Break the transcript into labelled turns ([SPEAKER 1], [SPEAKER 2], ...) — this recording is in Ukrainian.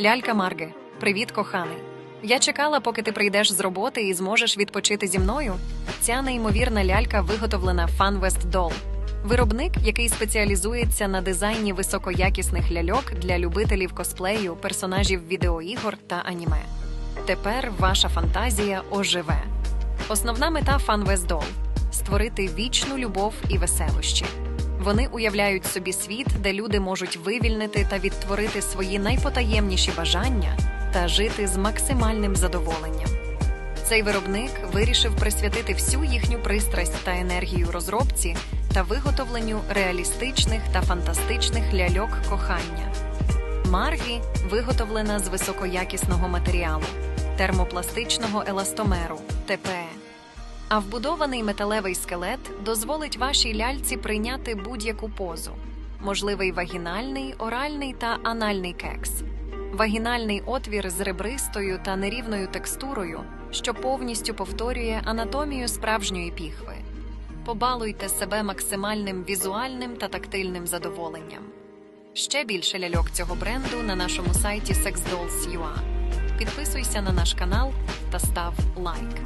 [SPEAKER 1] Лялька Марги, привіт, коханий. Я чекала, поки ти прийдеш з роботи і зможеш відпочити зі мною. Ця неймовірна лялька виготовлена FunWest Doll. Виробник, який спеціалізується на дизайні високоякісних ляльок для любителів косплею, персонажів відеоігор та аніме. Тепер ваша фантазія оживе. Основна мета FunWest Doll – створити вічну любов і веселощі. Вони уявляють собі світ, де люди можуть вивільнити та відтворити свої найпотаємніші бажання та жити з максимальним задоволенням. Цей виробник вирішив присвятити всю їхню пристрасть та енергію розробці та виготовленню реалістичних та фантастичних ляльок кохання. Маргі виготовлена з високоякісного матеріалу, термопластичного еластомеру ТПЕ. А вбудований металевий скелет дозволить вашій ляльці прийняти будь-яку позу: можливий вагінальний, оральний та анальний кекс. Вагінальний отвір з ребристою та нерівною текстурою, що повністю повторює анатомію справжньої піхви. Побалуйте себе максимальним візуальним та тактильним задоволенням. Ще більше ляльок цього бренду на нашому сайті sexdolls.ua. Підписуйся на наш канал та став лайк.